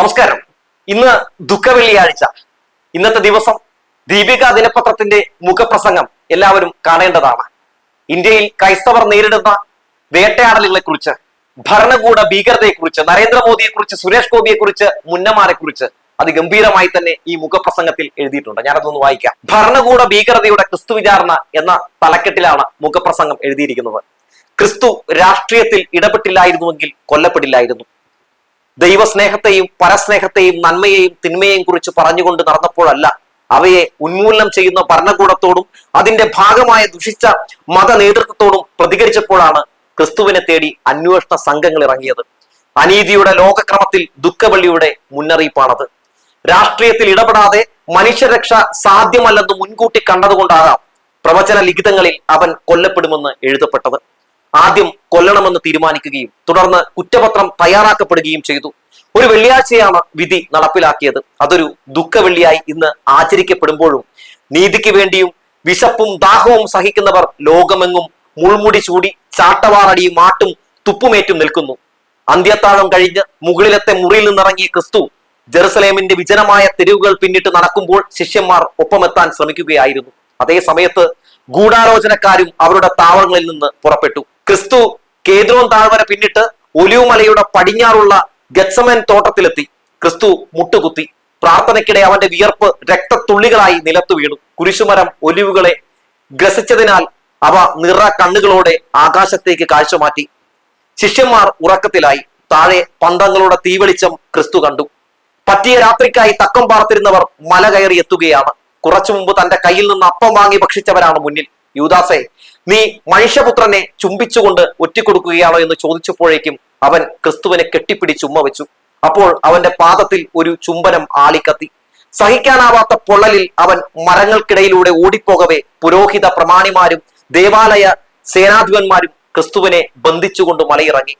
നമസ്കാരം. ഇന്ന് ദുഃഖ വെള്ളിയാഴ്ച ഇന്നത്തെ ദിവസം ദീപിക ദിനപത്രത്തിന്റെ മുഖപ്രസംഗം എല്ലാവരും കാണേണ്ടതാണ്. ഇന്ത്യയിൽ ക്രൈസ്തവർ നേരിടുന്ന വേട്ടയാടലുകളെ കുറിച്ച് ഭരണകൂട ഭീകരതയെ കുറിച്ച് നരേന്ദ്രമോദിയെ കുറിച്ച് സുരേഷ് ഗോപിയെ കുറിച്ച് മുന്നമാരെ കുറിച്ച് അതിഗംഭീരമായി തന്നെ ഈ മുഖപ്രസംഗത്തിൽ എഴുതിയിട്ടുണ്ട്. ഞാനതൊന്ന് വായിക്കാം. ഭരണകൂട ഭീകരതയുടെ ക്രിസ്തു വിചാരണ എന്ന തലക്കെട്ടിലാണ് മുഖപ്രസംഗം എഴുതിയിരിക്കുന്നത്. ക്രിസ്തു രാഷ്ട്രീയത്തിൽ ഇടപെട്ടില്ലായിരുന്നുവെങ്കിൽ കൊല്ലപ്പെടില്ലായിരുന്നു. ദൈവസ്നേഹത്തെയും പരസ്നേഹത്തെയും നന്മയെയും തിന്മയെയും കുറിച്ച് പറഞ്ഞുകൊണ്ട് നടന്നപ്പോഴല്ല അവയെ ഉന്മൂലനം ചെയ്യുന്ന ഭരണകൂടത്തോടും അതിന്റെ ഭാഗമായ ദുഷിച്ച മത നേതൃത്വത്തോടും പ്രതികരിച്ചപ്പോഴാണ് ക്രിസ്തുവിനെ തേടി അന്വേഷണ സംഘങ്ങൾ ഇറങ്ങിയത്. അനീതിയുടെ ലോകക്രമത്തിൽ ദുഃഖവള്ളിയുടെ മുന്നറിയിപ്പാണത്. രാഷ്ട്രീയത്തിൽ ഇടപെടാതെ മനുഷ്യരക്ഷ സാധ്യമല്ലെന്ന് മുൻകൂട്ടി കണ്ടതുകൊണ്ടാകാം പ്രവചന ലിഖിതങ്ങളിൽ അവൻ കൊല്ലപ്പെടുമെന്ന് എഴുതപ്പെട്ടത്. ആദ്യം കൊല്ലണമെന്ന് തീരുമാനിക്കുകയും തുടർന്ന് കുറ്റപത്രം തയ്യാറാക്കപ്പെടുകയും ചെയ്തു. ഒരു വെള്ളിയാഴ്ചയാണ് വിധി നടപ്പിലാക്കിയത്. അതൊരു ദുഃഖവെള്ളിയായി ഇന്ന് ആചരിക്കപ്പെടുമ്പോഴും നീതിക്ക് വേണ്ടിയും വിശപ്പും ദാഹവും സഹിക്കുന്നവർ ലോകമെങ്ങും മുൾമുടി ചൂടി ചാട്ടവാറടിയും മാട്ടും തുപ്പുമേറ്റും നിൽക്കുന്നു. അന്ത്യത്താഴം കഴിഞ്ഞ് മുകളിലത്തെ മുറിയിൽ നിന്നിറങ്ങിയ ക്രിസ്തു ജെറുസലേമിന്റെ വിജനമായ തെരുവുകൾ പിന്നിട്ട് നടക്കുമ്പോൾ ശിഷ്യന്മാർ ഒപ്പമെത്താൻ ശ്രമിക്കുകയായിരുന്നു. അതേ സമയത്ത് ഗൂഢാലോചനക്കാരും അവരുടെ താവളങ്ങളിൽ നിന്ന് പുറപ്പെട്ടു. ക്രിസ്തു കേദ്രോൻ താഴ്വര പിന്നിട്ട് ഒലിവുമലയുടെ പടിഞ്ഞാറുള്ള ഗത്സമൻ തോട്ടത്തിലെത്തി. ക്രിസ്തു മുട്ടുകുത്തി. പ്രാർത്ഥനയ്ക്കിടെ അവന്റെ വിയർപ്പ് രക്തത്തുള്ളികളായി നിലത്തു വീണു. കുരിശുമരം ഒലിവുകളെ ഗ്രസിച്ചതിനാൽ അവ നിറ കണ്ണുകളോടെ ആകാശത്തേക്ക് കാഴ്ചമാറ്റി. ശിഷ്യന്മാർ ഉറക്കത്തിലായി. താഴെ പന്തങ്ങളുടെ തീവെളിച്ചം ക്രിസ്തു കണ്ടു. പറ്റിയ രാത്രിക്കായി തക്കം പാർത്തിരുന്നവർ മല കയറി എത്തുകയാണ്. കുറച്ചു മുമ്പ് തന്റെ കയ്യിൽ നിന്ന് അപ്പം വാങ്ങി ഭക്ഷിച്ചവരാണ് മുന്നിൽ. യൂദാസെ നീ മനുഷ്യപുത്രനെ ചുംബിച്ചുകൊണ്ട് ഒറ്റിക്കൊടുക്കുകയാണോ എന്ന് ചോദിച്ചപ്പോഴേക്കും അവൻ ക്രിസ്തുവിനെ കെട്ടിപ്പിടിച്ച് ഉമ്മ വെച്ചു. അപ്പോൾ അവന്റെ പാദത്തിൽ ഒരു ചുംബനം ആളിക്കത്തി. സഹിക്കാനാവാത്ത പൊള്ളലിൽ അവൻ മരങ്ങൾക്കിടയിലൂടെ ഓടിപ്പോകവേ പുരോഹിത പ്രമാണിമാരും ദേവാലയ സേനാധിപന്മാരും ക്രിസ്തുവിനെ ബന്ധിച്ചുകൊണ്ട് മലയിറങ്ങി.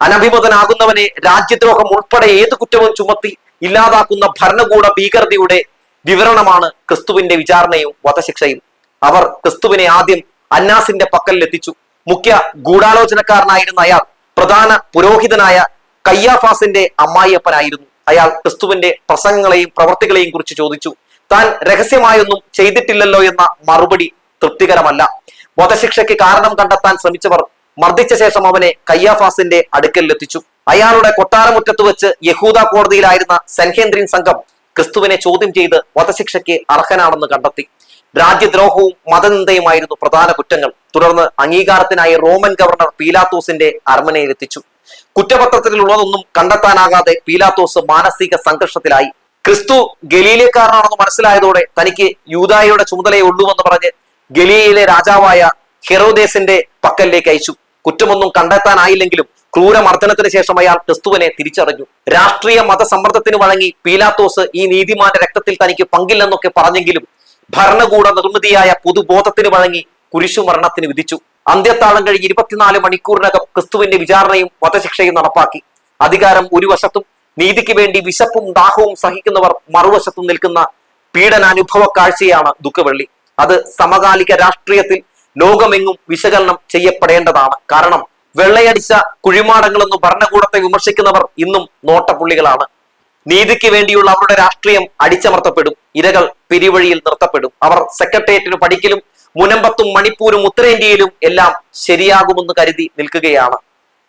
അനഭിമതനാകുന്നവനെ രാജ്യദ്രോഹം ഉൾപ്പെടെ ഏത് കുറ്റവും ചുമത്തി ഇല്ലാതാക്കുന്ന ഭരണകൂട ഭീകരതയുടെ വിവരണമാണ് ക്രിസ്തുവിന്റെ വിചാരണയും വധശിക്ഷയും. അവർ ക്രിസ്തുവിനെ ആദ്യം അന്നാസിന്റെ പക്കലിലെത്തിച്ചു. മുഖ്യ ഗൂഢാലോചനക്കാരനായിരുന്ന അയാൾ പ്രധാന പുരോഹിതനായ കയ്യാഫാസിന്റെ അമ്മായിയപ്പനായിരുന്നു. അയാൾ ക്രിസ്തുവിന്റെ പ്രസംഗങ്ങളെയും പ്രവർത്തികളെയും കുറിച്ച് ചോദിച്ചു. താൻ രഹസ്യമായൊന്നും ചെയ്തിട്ടില്ലല്ലോ എന്ന മറുപടി തൃപ്തികരമല്ല. വധശിക്ഷയ്ക്ക് കാരണം കണ്ടെത്താൻ ശ്രമിച്ചവർ മർദ്ദിച്ച ശേഷം അവനെ കയ്യാഫാസിന്റെ അടുക്കലിലെത്തിച്ചു. അയാളുടെ കൊട്ടാരമുറ്റത്ത് വെച്ച് യഹൂദ കോടതിയിലായിരുന്ന സെൻഹേന്ദ്രിൻ സംഘം ക്രിസ്തുവിനെ ചോദ്യം ചെയ്ത് വധശിക്ഷയ്ക്ക് അർഹനാണെന്ന് കണ്ടെത്തി. രാജ്യദ്രോഹവും മതനിന്ദയുമായിരുന്നു പ്രധാന കുറ്റങ്ങൾ. തുടർന്ന് അംഗീകാരത്തിനായി റോമൻ ഗവർണർ പീലാത്തോസിന്റെ അർമനയിലെത്തിച്ചു കുറ്റപത്രത്തിലുള്ളതൊന്നും കണ്ടെത്താനാകാതെ പീലാത്തോസ് മാനസിക സംഘർഷത്തിലായി. ക്രിസ്തു ഗലീലക്കാരനാണെന്ന് മനസ്സിലായതോടെ തനിക്ക് യൂതായയുടെ ചുമതലയെ ഉള്ളൂവെന്ന് പറഞ്ഞ് ഗലീലയിലെ രാജാവായ ഹെറോദേസിന്റെ പക്കലിലേക്ക് അയച്ചു. കുറ്റമൊന്നും കണ്ടെത്താനായില്ലെങ്കിലും ക്രൂരമർദ്ദനത്തിന് ശേഷം അയാൾ ക്രിസ്തുവിനെ തിരിച്ചറിഞ്ഞു. രാഷ്ട്രീയ മതസമ്മർദ്ദത്തിന് വഴങ്ങി പീലാത്തോസ് ഈ നീതിമാന്റെ രക്തത്തിൽ തനിക്ക് പങ്കില്ലെന്നൊക്കെ പറഞ്ഞെങ്കിലും ഭരണകൂട നിർമ്മിതിയായ പൊതുബോധത്തിന് വഴങ്ങി കുരിശുമരണത്തിന് വിധിച്ചു. അന്ത്യത്താളം കഴിഞ്ഞ് ഇരുപത്തിനാല് മണിക്കൂറിനകം ക്രിസ്തുവിന്റെ വിചാരണയും വധശിക്ഷയും നടപ്പാക്കി. അധികാരം ഒരു വശത്തും നീതിക്ക് വേണ്ടി വിശപ്പും ദാഹവും സഹിക്കുന്നവർ മറുവശത്തും നിൽക്കുന്ന പീഡനാനുഭവ കാഴ്ചയാണ് ദുഃഖവെള്ളി. അത് സമകാലിക രാഷ്ട്രീയത്തിൽ ലോകമെങ്ങും വിശകലനം ചെയ്യപ്പെടേണ്ടതാണ്. കാരണം വെള്ളയടിച്ച കുഴിമാടങ്ങളെന്ന് ഭരണകൂടത്തെ വിമർശിക്കുന്നവർ ഇന്നും നോട്ടപ്പുള്ളികളാണ്. നീതിക്ക് വേണ്ടിയുള്ള അവരുടെ രാഷ്ട്രീയം അടിച്ചമർത്തപ്പെടും. ഇരകൾ പിരിവഴിയിൽ നിർത്തപ്പെടും. അവർ സെക്രട്ടേറിയറ്റിന് പഠിക്കലും മുനമ്പത്തും മണിപ്പൂരും ഉത്തരേന്ത്യയിലും എല്ലാം ശരിയാകുമെന്ന് കരുതി നിൽക്കുകയാണ്.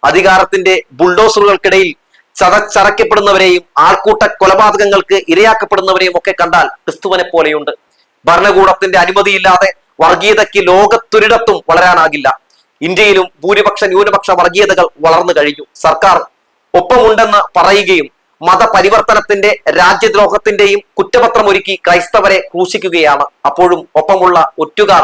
അധികാരത്തിന്റെ ബുൾഡോസറുകൾക്കിടയിൽ ചതച്ചറയ്ക്കപ്പെടുന്നവരെയും ആൾക്കൂട്ട കൊലപാതകങ്ങൾക്ക് ഇരയാക്കപ്പെടുന്നവരെയും ഒക്കെ കണ്ടാൽ ക്രിസ്തുവനെ പോലെയുണ്ട്. ഭരണകൂടത്തിന്റെ അനുമതിയില്ലാതെ വർഗീയതയ്ക്ക് ലോകത്തൊരിടത്തും വളരാനാകില്ല. ഇന്ത്യയിലും ഭൂരിപക്ഷ ന്യൂനപക്ഷ വർഗീയതകൾ വളർന്നു കഴിഞ്ഞു. സർക്കാർ ഒപ്പമുണ്ടെന്ന് പറയുകയും മതപരിവർത്തനത്തിന്റെ രാജ്യദ്രോഹത്തിന്റെയും കുറ്റപത്രം ഒരുക്കി ക്രൈസ്തവരെ ക്രൂശിക്കുകയാണ്. അപ്പോഴും ഒപ്പമുള്ള ഒറ്റുകാർ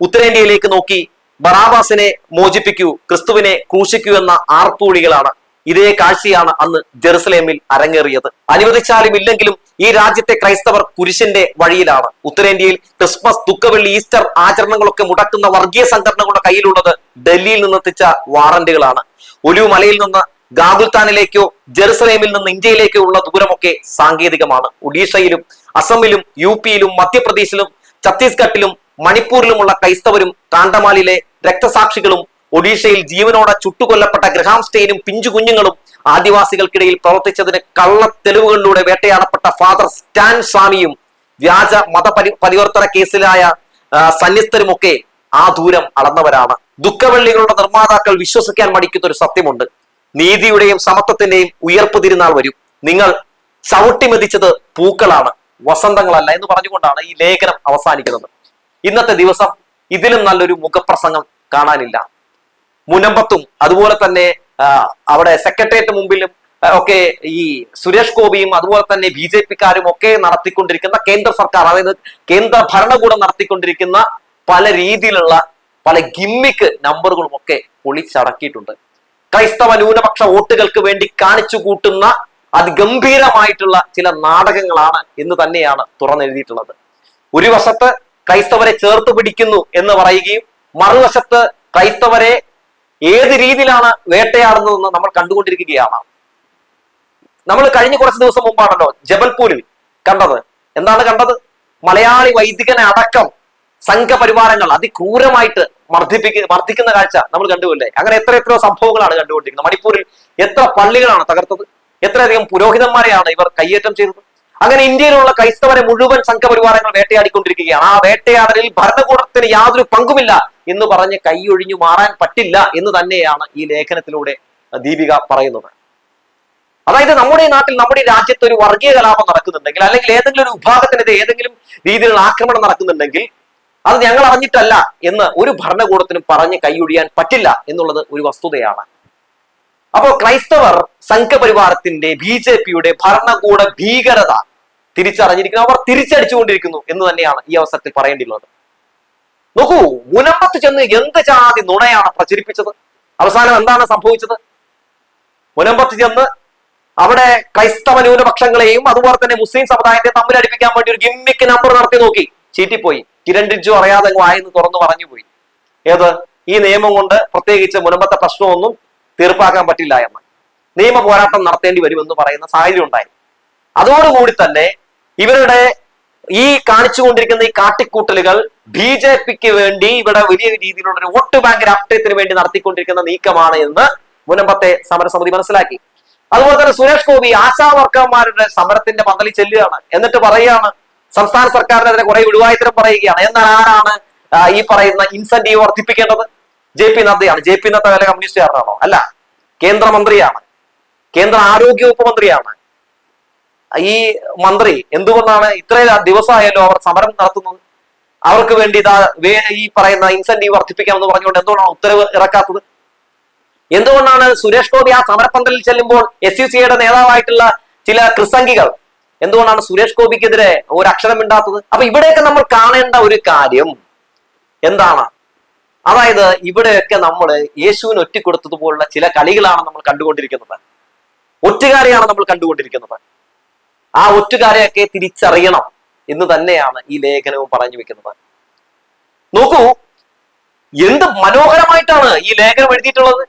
ഉത്തരേന്ത്യയിലേക്ക് നോക്കി ബറാബാസിനെ മോചിപ്പിക്കൂ ക്രിസ്തുവിനെ ക്രൂശിക്കൂ എന്ന ആർപ്പുവിളികളാണ് ഇതേ കാഴ്ചയാണ് അന്ന് ജെറുസലേമിൽ അരങ്ങേറിയത്. അനുവദിച്ചാലും ഇല്ലെങ്കിലും ഈ രാജ്യത്തെ ക്രൈസ്തവർ കുരിശിന്റെ വഴിയിലാണ്. ഉത്തരേന്ത്യയിൽ ക്രിസ്മസ് ദുഃഖവെള്ളി ഈസ്റ്റർ ആചരണങ്ങളൊക്കെ മുടക്കുന്ന വർഗീയ സംഘടനകളുടെ കയ്യിലുള്ളത് ഡൽഹിയിൽ നിന്നെത്തിച്ച വാറന്റുകളാണ്. ഒലിവ് മലയിൽ നിന്ന് ഗാഗുൽത്താനിലേക്കോ ജെറുസലേമിൽ നിന്ന് ഇന്ത്യയിലേക്കോ ഉള്ള ദൂരമൊക്കെ സാങ്കേതികമാണ്. ഒഡീഷയിലും അസമിലും യു പിയിലും മധ്യപ്രദേശിലും ഛത്തീസ്ഗഡിലും മണിപ്പൂരിലുമുള്ള ക്രൈസ്തവരും കാണ്ടമാലിലെ രക്തസാക്ഷികളും ഒഡീഷയിൽ ജീവനോടെ ചുട്ടുകൊല്ലപ്പെട്ട ഗ്രഹാം സ്റ്റെയിനും പിഞ്ചു കുഞ്ഞുങ്ങളും ആദിവാസികൾക്കിടയിൽ പ്രവർത്തിച്ചതിന് കള്ള തെളിവുകളിലൂടെ വേട്ടയാടപ്പെട്ട ഫാദർ സ്റ്റാൻ സ്വാമിയും വ്യാജ മത പരി പരിവർത്തന കേസിലായ സന്യസ്തരുമൊക്കെ ആ ദൂരം അളന്നവരാണ്. ദുഃഖവെള്ളികളുടെ നിർമ്മാതാക്കൾ വിശ്വസിക്കാൻ മടിക്കുന്ന ഒരു സത്യമുണ്ട്. നീതിയുടെയും സമത്വത്തിന്റെയും ഉയർപ്പ് തിരുനാൾ വരും. നിങ്ങൾ ചവിട്ടി മതിച്ചത് പൂക്കളാണ് വസന്തങ്ങളല്ല എന്ന് പറഞ്ഞുകൊണ്ടാണ് ഈ ലേഖനം അവസാനിക്കുന്നത്. ഇന്നത്തെ ദിവസം ഇതിലും നല്ലൊരു മുഖപ്രസംഗം കാണാനില്ല. മുനമ്പത്തും അതുപോലെ തന്നെ അവിടെ സെക്രട്ടേറിയറ്റ് മുമ്പിലും ഒക്കെ ഈ സുരേഷ് ഗോപിയും അതുപോലെ തന്നെ ബി ജെ പിക്കാരും ഒക്കെ നടത്തിക്കൊണ്ടിരിക്കുന്ന കേന്ദ്ര സർക്കാർ അതായത് കേന്ദ്ര ഭരണകൂടം നടത്തിക്കൊണ്ടിരിക്കുന്ന പല രീതിയിലുള്ള പല ഗിമ്മിക്ക് നമ്പറുകളും ഒക്കെ പൊളിച്ചടക്കിയിട്ടുണ്ട്. ക്രൈസ്തവ ന്യൂനപക്ഷ വോട്ടുകൾക്ക് വേണ്ടി കാണിച്ചു കൂട്ടുന്ന അതിഗംഭീരമായിട്ടുള്ള ചില നാടകങ്ങളാണ് എന്ന് തന്നെയാണ് തുറന്നെഴുതിയിട്ടുള്ളത്. ഒരു വശത്ത് ക്രൈസ്തവരെ ചേർത്ത് പിടിക്കുന്നു എന്ന് പറയുകയും മറുവശത്ത് ക്രൈസ്തവരെ ഏത് രീതിയിലാണ് വേട്ടയാടുന്നതെന്ന് നമ്മൾ കണ്ടുകൊണ്ടിരിക്കുകയാണ്. നമ്മൾ കഴിഞ്ഞ കുറച്ച് ദിവസം മുമ്പാണല്ലോ ജബൽപൂരിൽ കണ്ടത്. എന്താണ് കണ്ടത്? മലയാളി വൈദികനെ അടക്കം സംഘപരിവാരങ്ങൾ അതിക്രൂരമായിട്ട് മർദ്ദിപ്പിക്ക മർദ്ദിക്കുന്ന കാഴ്ച നമ്മൾ കണ്ടുപോയില്ലേ അങ്ങനെ എത്ര എത്രയോ സംഭവങ്ങളാണ് കണ്ടുകൊണ്ടിരിക്കുന്നത്. മണിപ്പൂരിൽ എത്ര പള്ളികളാണ് തകർത്തത്? എത്രയധികം പുരോഹിതന്മാരെയാണ് ഇവർ കയ്യേറ്റം ചെയ്തത്? അങ്ങനെ ഇന്ത്യയിലുള്ള ക്രൈസ്തവരെ മുഴുവൻ സംഘപരിവാരങ്ങൾ വേട്ടയാടിക്കൊണ്ടിരിക്കുകയാണ്. ആ വേട്ടയാടലിൽ ഭരണകൂടത്തിന് യാതൊരു പങ്കുമില്ല എന്ന് പറഞ്ഞ് കൈയൊഴിഞ്ഞു മാറാൻ പറ്റില്ല എന്ന് തന്നെയാണ് ഈ ലേഖനത്തിലൂടെ ദീപിക പറയുന്നത്. അതായത് നമ്മുടെ നാട്ടിൽ നമ്മുടെ രാജ്യത്ത് ഒരു വർഗീയ കലാപം നടക്കുന്നുണ്ടെങ്കിൽ അല്ലെങ്കിൽ ഏതെങ്കിലും ഒരു വിഭാഗത്തിനെതിരെ ഏതെങ്കിലും രീതിയിലുള്ള ആക്രമണം നടക്കുന്നുണ്ടെങ്കിൽ അത് ഞങ്ങൾ അറിഞ്ഞിട്ടല്ല എന്ന് ഒരു ഭരണകൂടത്തിനും പറഞ്ഞ് കൈയൊഴിയാൻ പറ്റില്ല എന്നുള്ളത് ഒരു വസ്തുതയാണ്. അപ്പോൾ ക്രൈസ്തവർ സംഘപരിവാരത്തിന്റെ ബി ജെ പിയുടെ ഭരണകൂട ഭീകരത തിരിച്ചറിഞ്ഞിരിക്കുന്നു. അവർ തിരിച്ചടിച്ചുകൊണ്ടിരിക്കുന്നു എന്ന് തന്നെയാണ് ഈ അവസരത്തിൽ പറയേണ്ടിയുള്ളത്. നോക്കൂ മുനമ്പത്ത് ചെന്ന് എന്ത് ജാതി നുണയാണ് പ്രചരിപ്പിച്ചത്? അവസാനം എന്താണ് സംഭവിച്ചത്? മുനമ്പത്ത് ചെന്ന് അവിടെ ക്രൈസ്തവ ന്യൂനപക്ഷങ്ങളെയും അതുപോലെ തന്നെ മുസ്ലിം സമുദായത്തെ തമ്മിൽ അടിപ്പിക്കാൻ വേണ്ടി ഒരു ഗിമ്മിക്ക് നമ്പർ നടത്തി നോക്കി. ചീറ്റിപ്പോയി. കിരൺ റിജ്ജു അറിയാതെ വായെന്ന് തുറന്നു പറഞ്ഞു പോയി ഏത്? ഈ നിയമം കൊണ്ട് പ്രത്യേകിച്ച് മുനമ്പത്തെ പ്രശ്നമൊന്നും തീർപ്പാക്കാൻ പറ്റില്ല എന്ന്. നിയമ പോരാട്ടം നടത്തേണ്ടി വരുമെന്ന് പറയുന്ന സാഹചര്യം ഉണ്ടായി അതോടുകൂടി തന്നെ ഇവരുടെ ഈ കാണിച്ചുകൊണ്ടിരിക്കുന്ന ഈ കാട്ടിക്കൂട്ടലുകൾ ബി ജെ പിക്ക് വേണ്ടി ഇവിടെ വലിയ രീതിയിലുള്ള ഒരു വോട്ട് ബാങ്ക് രാഷ്ട്രീയത്തിന് വേണ്ടി നടത്തിക്കൊണ്ടിരിക്കുന്ന നീക്കമാണ് എന്ന് മുനമ്പത്തെ സമരസമിതി മനസ്സിലാക്കി. അതുപോലെ തന്നെ സുരേഷ് ഗോപി ആശാ വർക്കർമാരുടെ സമരത്തിന്റെ പന്തലിൽ ചെല്ലുകയാണ്. എന്നിട്ട് പറയുകയാണ് സംസ്ഥാന സർക്കാരിനെതിരെ കുറെ വിടുവായുത്തരം പറയുകയാണ്. എന്നാൽ ആരാണ് ഈ പറയുന്ന ഇൻസെന്റീവ് വർദ്ധിപ്പിക്കേണ്ടത്? ജെ പി നദ്ദയാണ്. ജെ പി നദ്ദ വല്ല കമ്മ്യൂണിസ്റ്റുകാരനാണോ അല്ല. കേന്ദ്രമന്ത്രിയാണ്. കേന്ദ്ര ആരോഗ്യ വകുപ്പ് മന്ത്രിയാണ്. ഈ മന്ത്രി എന്തുകൊണ്ടാണ് ഇത്രയും ദിവസമായല്ലോ അവർ സമരം നടത്തുന്നത്? അവർക്ക് വേണ്ടി ഇതാ ഈ പറയുന്ന ഇൻസെന്റീവ് വർദ്ധിപ്പിക്കാമെന്ന് പറഞ്ഞുകൊണ്ട് എന്തുകൊണ്ടാണ് ഉത്തരവ് ഇറക്കാത്തത്? എന്തുകൊണ്ടാണ് സുരേഷ് ഗോപി ആ സമരപ്പന്തലിൽ ചെല്ലുമ്പോൾ എസ് യു സിയുടെ നേതാവായിട്ടുള്ള ചില ക്രിസംഗികൾ എന്തുകൊണ്ടാണ് സുരേഷ് ഗോപിക്കെതിരെ ഒരു അക്ഷരം മിണ്ടാത്തത്? അപ്പൊ ഇവിടെയൊക്കെ നമ്മൾ കാണേണ്ട ഒരു കാര്യം എന്താണ്? അതായത് ഇവിടെയൊക്കെ നമ്മൾ യേശുവിന് ഒറ്റിക്കൊടുത്തതുപോലുള്ള ചില കളികളാണ് നമ്മൾ കണ്ടുകൊണ്ടിരിക്കുന്നത്. ഒറ്റുകാരെയാണ് നമ്മൾ കണ്ടുകൊണ്ടിരിക്കുന്നത്. ആ ഒറ്റുകാരെയൊക്കെ തിരിച്ചറിയണം എന്ന് തന്നെയാണ് ഈ ലേഖനവും പറഞ്ഞു വെക്കുന്നത്. നോക്കൂ എന്ത് മനോഹരമായിട്ടാണ് ഈ ലേഖനം എഴുതിയിട്ടുള്ളത്?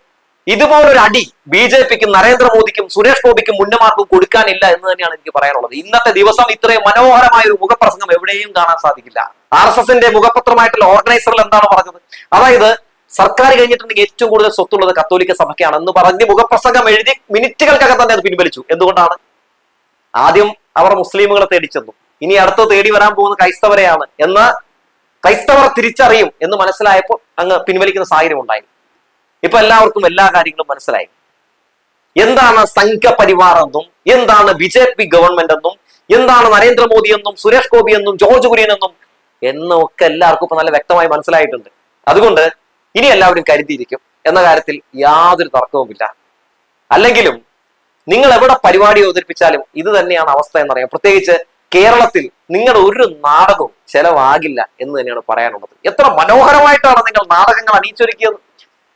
ഇതുപോലൊരു അടി ബി ജെ പിക്കും നരേന്ദ്രമോദിക്കും സുരേഷ് ഗോപിക്കും മുന്നമാർക്കും കൊടുക്കാനില്ല എന്ന് തന്നെയാണ് എനിക്ക് പറയാനുള്ളത്. ഇന്നത്തെ ദിവസം ഇത്രയും മനോഹരമായ ഒരു മുഖപ്രസംഗം എവിടെയും കാണാൻ സാധിക്കില്ല. ആർ എസ് എസിന്റെ മുഖപത്രമായിട്ടുള്ള ഓർഗനൈസറിൽ എന്താണ് പറഞ്ഞത്? അതായത് സർക്കാർ കഴിഞ്ഞിട്ടുണ്ടെങ്കിൽ ഏറ്റവും കൂടുതൽ സ്വത്തുള്ളത് കത്തോലിക്ക സഭയ്ക്കാണ് എന്ന് പറഞ്ഞ് മുഖപ്രസംഗം എഴുതി മിനിറ്റുകൾക്കകം തന്നെ അത് പിൻവലിച്ചു. എന്തുകൊണ്ടാണ്? ആദ്യം അവർ മുസ്ലിമുകളെ തേടി ചെന്നു. ഇനി അടുത്ത തേടി വരാൻ പോകുന്ന ക്രൈസ്തവരെയാണ് എന്ന് ക്രൈസ്തവർ തിരിച്ചറിയും എന്ന് മനസ്സിലായപ്പോൾ അങ്ങ് പിൻവലിക്കുന്ന സാഹചര്യം ഉണ്ടായി. ഇപ്പൊ എല്ലാവർക്കും എല്ലാ കാര്യങ്ങളും മനസ്സിലായി. എന്താണ് സംഘപരിവാർ എന്നും എന്താണ് ബി ജെ പി ഗവൺമെന്റ് എന്നും എന്താണ് നരേന്ദ്രമോദി എന്നും സുരേഷ് ഗോപി എന്നും ജോർജ് കുര്യൻ എന്നും എന്നൊക്കെ എല്ലാവർക്കും ഇപ്പൊ നല്ല വ്യക്തമായി മനസ്സിലായിട്ടുണ്ട്. അതുകൊണ്ട് ഇനി എല്ലാവരും കരുതിയിരിക്കും എന്ന കാര്യത്തിൽ യാതൊരു തർക്കവുമില്ല. അല്ലെങ്കിലും നിങ്ങൾ എവിടെ പരിപാടി അവതരിപ്പിച്ചാലും ഇത് തന്നെയാണ് അവസ്ഥ എന്നറിയാം. പ്രത്യേകിച്ച് കേരളത്തിൽ നിങ്ങളുടെ ഒരു നാടകവും ചെലവാകില്ല എന്ന് തന്നെയാണ് പറയാനുള്ളത്. എത്ര മനോഹരമായിട്ടാണ് നിങ്ങൾ നാടകങ്ങൾ അണിയിച്ചൊരുക്കിയത്.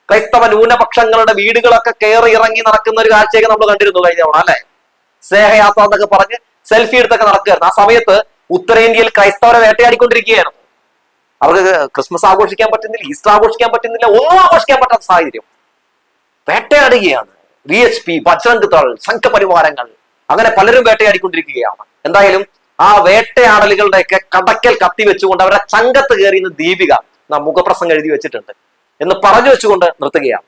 ക്രൈസ്തവ ന്യൂനപക്ഷങ്ങളുടെ വീടുകളൊക്കെ കയറി ഇറങ്ങി നടക്കുന്ന ഒരു കാഴ്ചയൊക്കെ നമ്മൾ കണ്ടിരുന്നു കഴിഞ്ഞ തവണ അല്ലെ? സ്നേഹയാത്ര എന്നൊക്കെ പറഞ്ഞ് സെൽഫി എടുത്തൊക്കെ നടക്കുകയായിരുന്നു. ആ സമയത്ത് ഉത്തരേന്ത്യയിൽ ക്രൈസ്തവരെ വേട്ടയാടിക്കൊണ്ടിരിക്കുകയായിരുന്നു. അവർക്ക് ക്രിസ്മസ് ആഘോഷിക്കാൻ പറ്റുന്നില്ല ഈസ്റ്റർ ആഘോഷിക്കാൻ പറ്റുന്നില്ല ഒന്നും ആഘോഷിക്കാൻ പറ്റാത്ത സാഹചര്യം. വേട്ടയാടുകയാണ്. V H P Bajrang Dal സംഘപരിവാരങ്ങൾ അങ്ങനെ പലരും വേട്ടയാടിക്കൊണ്ടിരിക്കുകയാണ്. എന്തായാലും ആ വേട്ടയാടലുകളുടെയൊക്കെ കടക്കൽ കത്തി വെച്ചുകൊണ്ട് അവരുടെ ചങ്കത്ത് കയറിയുന്ന ദീപിക മുഖപ്രസംഗം എഴുതി വെച്ചിട്ടുണ്ട്. എന്ന് പറഞ്ഞു വെച്ചുകൊണ്ട് നിർത്തുകയാണ്.